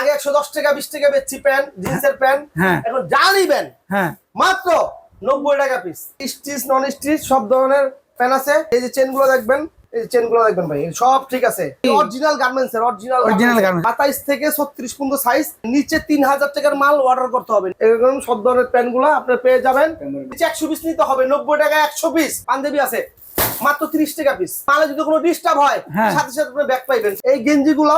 আগে একশো দশ টাকা বিশ টাকা বেচছি প্যান্ট জিন্সের প্যান্ট। হ্যাঁ। এখন যা নিবেন হ্যাঁ। মাত্র নব্বই টাকা পিস স্টিচ নন স্টিচ সব ধরনের প্যান্ট আছে। এই যে চেনগুলো দেখবেন এই চেনগুলো দেখবেন ভাই সব ঠিক আছে। অরিজিনাল গার্মেন্টস এর অরিজিনাল Original garments। সাতাইশ থেকে ছত্রিশ পর্যন্ত সাইজ নিচে তিন হাজার টাকার মাল অর্ডার করতে হবে। এরকম সব ধরনের প্যানগুলো আপনার পেয়ে যাবেন। নিচে একশো পিস নিতে হবে নব্বই টাকা একশো পিস পাঞ্জাবি আছে মাত্র ত্রিশ টাকা পিস মালে যদি কোনো ডিস্টার্ব হয় হ্যাঁ। সাথে সাথে আপনি ব্যাক পাইবেন। এই গেঞ্জি গুলো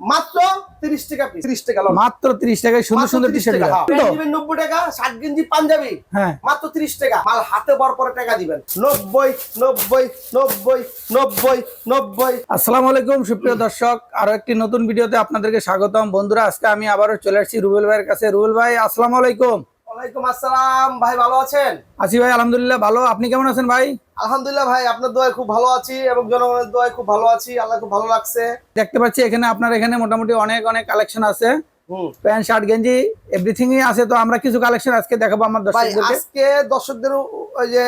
মাত্র তিরিশ টাকা পিস ত্রিশ টাকা মাত্র ত্রিশ টাকায় সুন্দর সুন্দর টি শার্ট হ্যাঁ। দিবেন নব্বই টাকা শার্ট গেঞ্জি পাঞ্জাবি। হ্যাঁ। মাত্র ত্রিশ টাকা। মাল হাতে বর পরে টাকা দিবেন। নব্বই নব্বই নব্বই নব্বই নব্বই। আসসালামু আলাইকুম সুপ্রিয় দর্শক। আরও একটি নতুন ভিডিওতে আপনাদেরকে স্বাগতম। বন্ধুরা আজকে আমি আবারও চলে আসছি রুবেল ভাইয়ের কাছে। রুবেল ভাই আসসালামু আলাইকুম। ওয়ালাইকুম আসসালাম। ভাই ভালো আছেন? আসি ভাই আলহামদুলিল্লাহ ভালো। আপনি কেমন আছেন ভাই? আলহামদুলিল্লাহ ভাই আপনার দোয়ায় খুব ভালো আছি এবং জনগণের দোয়ায় খুব ভালো আছি। আল্লাহ খুব ভালো লাগছে দেখতে পাচ্ছি এখানে আপনার এখানে মোটামুটি অনেক অনেক কালেকশন আছে। হুম। প্যান্ট শার্ট গেঞ্জি এভরিথিং আছে। তো আমরা কিছু কালেকশন আজকে দেখাবো আমার ভাই আজকে দর্শকদের ওই যে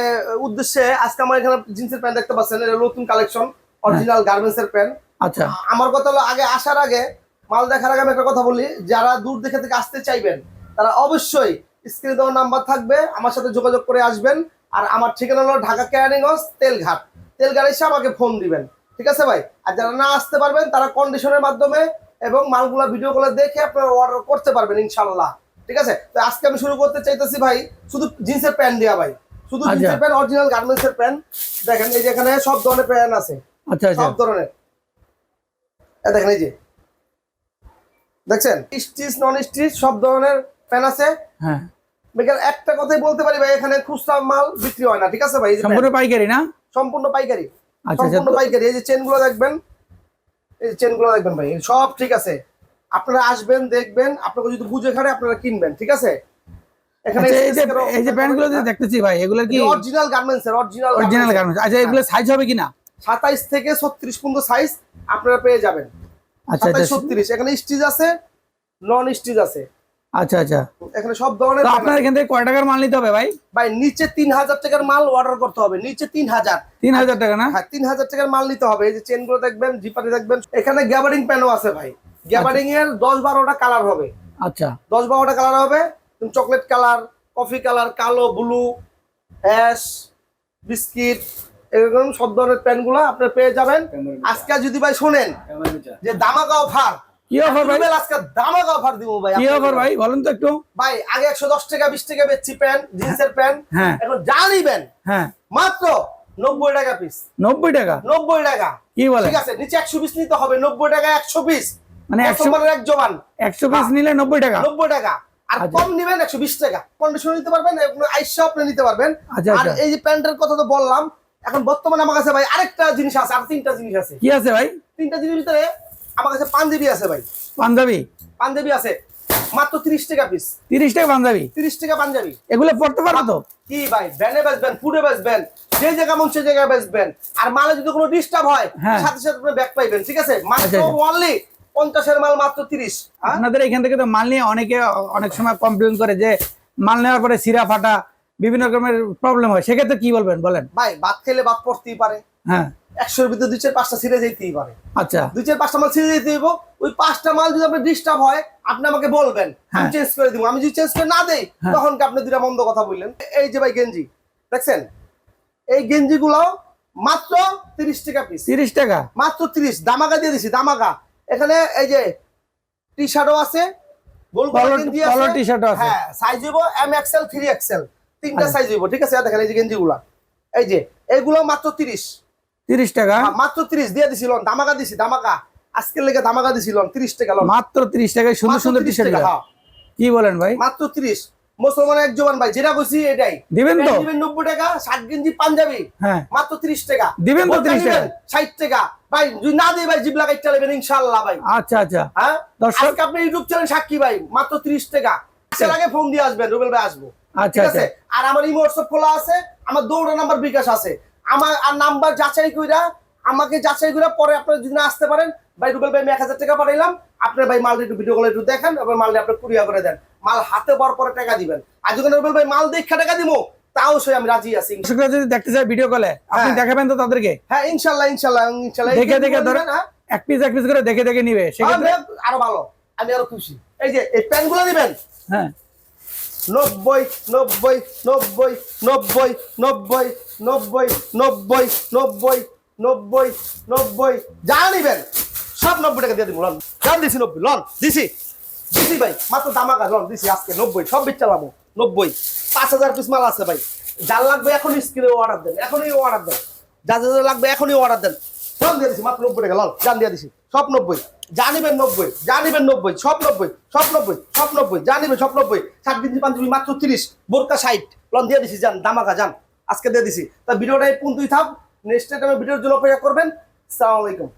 উদ্দেশ্যে আজকে আমার এখানে জিন্সের প্যান্ট দেখতে পাচ্ছেন। এটা নতুন কালেকশন অরিজিনাল গার্মেন্টস এর প্যান্ট। আচ্ছা। আমার কথা হলো আগে আসার আগে মাল দেখার আগে আমি একটা কথা বলি যারা দূর দেখে থেকে আসতে চাইবেন তারা অবশ্যই স্ক্রিনে দেওয়ার নাম্বার থাকবে আমার সাথে যোগাযোগ করে আসবেন। আর আমার ঠিকানা হলো ঢাকা কেরানীগঞ্জ তেলঘাট। তেলঘাট এসে আমাকে ফোন দিবেন। ঠিক আছে ভাই? আর যারা না আসতে পারবেন তারা কন্ডিশনের মাধ্যমে এবং মালগুলা ভিডিও গুলো দেখে আপনারা অর্ডার করতে পারবেন ইনশাল্লাহ ঠিক আছে? তো আজকে আমি শুরু করতে চাইতেছি ভাই শুধু জিন্সের প্যান্ট দেওয়া ভাই। শুধু আচ্ছা। জিন্সের প্যান্ট অরিজিনাল গার্মেন্টস এর প্যান্ট। দেখেন এই যে এখানে সব ধরনের প্যান্ট আছে। আচ্ছা আচ্ছা। সব ধরনের। দেখেন এই যে। দেখছেন? স্টিচ নন স্টিচ সব ধরনের প্যান আছে। হ্যাঁ। বেকার একটা কথাই বলতে পারি ভাই এখানে খুচরা মাল বিক্রি হয় না ঠিক আছে ভাই? সম্পূর্ণ পাইকারি না? সম্পূর্ণ পাইকারি। আচ্ছা আচ্ছা সম্পূর্ণ পাইকারি। এই যে চেনগুলো দেখবেন এই যে চেনগুলো দেখবেন ভাই সব ঠিক আছে। আপনারা আসবেন দেখবেন আপনাকে যদি বুঝে খাড়ে আপনারা কিনবেন ঠিক আছে? এখানে আচ্ছা, এই যে এই যে প্যান্টগুলো যে দেখতেছি ভাই এগুলো কি অরিজিনাল গার্মেন্টস এর অরিজিনাল অরিজিনাল গার্মেন্টস আচ্ছা এগুলো সাইজ হবে কিনা? সাতাইশ থেকে ছত্রিশ পর্যন্ত সাইজ আপনারা পেয়ে যাবেন। আচ্ছা সাতাইশ আচ্ছা ছত্রিশ। এখানে স্টিচ আছে নন স্টিচ আছে। আচ্ছা আচ্ছা। এখানে সব ধরনের আপনার এখান থেকে কয় টাকার মাল নিতে হবে ভাই? ভাই নিচে তিন হাজার টাকার মাল অর্ডার করতে হবে। নিচে তিন হাজার। তিন হাজার টাকা না? হ্যাঁ তিন হাজার টাকার মাল নিতে হবে। এই যে চেনগুলো দেখবেন জিপারে দেখবেন এখানে গ্যাবারিং প্যানও আছে ভাই। গ্যাবারিং এর দশ বারোটা কালার হবে। আচ্ছা। দশ বারোটা কালার হবে। চকলেট কালার কফি কালার কালো ব্লু অ্যাশ বিস্কিট এরকম সব ধরনের প্যানগুলো আপনি পেয়ে যাবেন। আজকে যদি ভাই শোনেন যে দামাকা অফার কি অফার ভাই? আজকে দামাকা অফার দিব ভাই কি অফার ভাই? বলেন তো একটু। ভাই আগে একশো দশ টাকা বিশ টাকা বেচছি প্যান্ট জিন্সের প্যান্ট। হ্যাঁ। এখন যা নিবেন হ্যাঁ। মাত্র নব্বই টাকা পিস নব্বই টাকা? নব্বই টাকা। কি বলে ঠিক আছে নিচে একশো পিস নিতে হবে নব্বই টাকা একশো পিস মানে একশো একশো এক জমান একশো পিস নিলে নব্বই টাকা? নব্বই টাকা। আর আচ্ছা। কম নিবেন একশো বিশ টাকা। কন্ডিশন নিতে পারবেন আইসা আপনি নিতে পারবেন। আচ্ছা, আর আচ্ছা। এই যে প্যান্টের কথা তো বললাম এখন বর্তমানে আমার কাছে ভাই আরেকটা জিনিস আছে আর তিনটা জিনিস আছে। কি আছে ভাই? তিনটা জিনিস ভিতরে আমার কাছে পাঞ্জাবি আছে ভাই। পাঞ্জাবি? পাঞ্জাবি আছে। মাত্র তিরিশ টাকা পিস তিরিশ টাকা পাঞ্জাবি? তিরিশ টাকা পাঞ্জাবি। এগুলো পড়তে পারো তো? কি ভাই ভ্যানে বেচবেন ফুডে বেচবেন যে জায়গা মন সে জায়গায় বেচবেন। আর মালে যদি কোনো ডিস্টার্ব হয় হ্যাঁ। সাথে সাথে আপনি ব্যাক পাইবেন ঠিক আছে? মাত্র আচ্ছা, আচ্ছা। অনলি পঞ্চাশের মাল মাত্র তিরিশ আপনাদের এখান থেকে তো মাল নিয়ে অনেকে অনেক সময় কমপ্লেন করে যে মাল নেওয়ার পরে সিরা ফাটা বিভিন্ন রকমের প্রবলেম হয়। সেক্ষেত্রে কি বলবেন? বলেন। ভাই ভাত খেলে ভাত পড়তেই পারে। হ্যাঁ। একশোর ভিতরে দুই চার পাঁচটা ছিঁড়ে যেতেই পারে। আচ্ছা। দুই চার পাঁচটা মাল ছিঁড়ে যেতে দিব ওই পাঁচটা মাল যদি আপনার ডিস্টার্ব হয় আপনি আমাকে বলবেন। আমি হ্যাঁ। চেঞ্জ করে দিব। আমি যদি চেঞ্জ করে না দেই হ্যাঁ। তখন আপনি দুটা মন্দ কথা বললেন? এই যে ভাই গেঞ্জি দেখছেন? এই গেঞ্জি গুলো মাত্র তিরিশ টাকা পিস তিরিশ টাকা? মাত্র তিরিশ। দামাকা দিয়ে দিছি দামাকা। এখানে এই যে টি শার্টও আছে গোল টি-শার্টও আছে। হ্যাঁ সাইজ হইব এম এক্সেল থ্রি এক্সেল তিনটা। সাইজ হইব ঠিক আছে? দেখেন এই যে গেঞ্জি গুলা এই যে এইগুলো মাত্র তিরিশ। তিরিশ টাকা? মাত্র তিরিশ দিয়ে দিছিল দামাকা দিছি দামাকা আজকের লেগে দামাকা দিছিল তিরিশ টাকা লন মাত্র তিরিশ টাকায় সুন্দর সুন্দর টি শার্ট হ্যাঁ। কি বলেন ভাই? মাত্র তিরিশ। মুসলমান এক জবান ভাই যেটা কইছি এটাই। দিবেন তো? প্যান্ট দিবেন নব্বই টাকা ষাট গেঞ্জি পাঞ্জাবি। হ্যাঁ। মাত্র তিরিশ টাকা। দিবেন তো 30 টাকা? নিবেন, ষাট টাকা। ভাই যদি না দিই ভাই জিবলা কাইটা নেবেন ইনশাল্লাহ ভাই। আচ্ছা আচ্ছা। হ্যাঁ? দর্শক- আপনি ইউটিউব চ্যানেল সাক্ষী ভাই মাত্র তিরিশ টাকা। আসার আগে ফোন দিয়ে আসবেন রুবেল ভাই আসব। আচ্ছা ঠিক আচ্ছা। আছে? আর আমার ইমো হোয়াটসঅ্যাপ খোলা আছে আমার দৌড়া নাম্বার বিকাশ আছে। আমার আর নাম্বার যাচাই কইরা আমাকে যাচাই কইরা পরে আপনারা যদি না আসতে পারেন। ভাই রুবেল ভাই আমি এক হাজার টাকা পাঠাইলাম। আপনার ভাই মালটা একটু ভিডিও কলে একটু দেখেন এবার মালটা আপনি কুরিয়া করে দেন। মাল হাতে বর পরে টাকা দিবেন। আর যখন রুবেল ভাই মাল দেখা টাকা দিব তাও সে আমি রাজি আছি দর্শকরা যদি দেখতে চায় ভিডিও কলে আপনি হ্যাঁ। দেখাবেন তো তাদেরকে? হ্যাঁ ইনশাল্লাহ ইনশাল্লাহ ইনশাল্লাহ। দেখে দেখে ধরে হ্যাঁ। এক পিস এক পিস করে দেখে দেখে নিবে। সেক্ষেত্রে আরও ভালো আমি আরও খুশি। এই যে এই প্যান্টগুলো নেবেন হ্যাঁ। নব্বই নব্বই নব্বই নব্বই নব্বই নব্বই নব্বই নব্বই নব্বই নব্বই। যা নিবেন, সব নব্বই টাকা দিয়ে দিব, লন। জান দিছি নব্বই, লন, দিছি। দিছি ভাই, মাত্র দামাকা, লন, দিছি আজকে নব্বই, সব বিচ চালাবো নব্বই। পাঁচ হাজার পিস মাল আছে ভাই। যার লাগবে এখনই স্ক্রিনে অর্ডার দেন, এখনই অর্ডার দেন। যা যা লাগবে এখনই অর্ডার দেন। লন, দিয়ে দিছি, মাত্র নব্বই টাকা, লন, জান, দিয়ে দিছি। সব নব্বই। যা নব্বই যা নব্বই, সব নব্বই সব নব্বই সব নব্বই যা নিবেন সব নব্বই। গেঞ্জি পাঞ্জাবি মাত্র তিরিশ, বোরকা ষাট, লন দিয়ে দিছি, যান দামাকা যান, আজকে দিয়ে দিছি। তা ভিডিওটা এই তুই থাক, নেক্সট টাইমে ভিডিওর জন্য অপেক্ষা করবেন। সালাম আলাইকুম।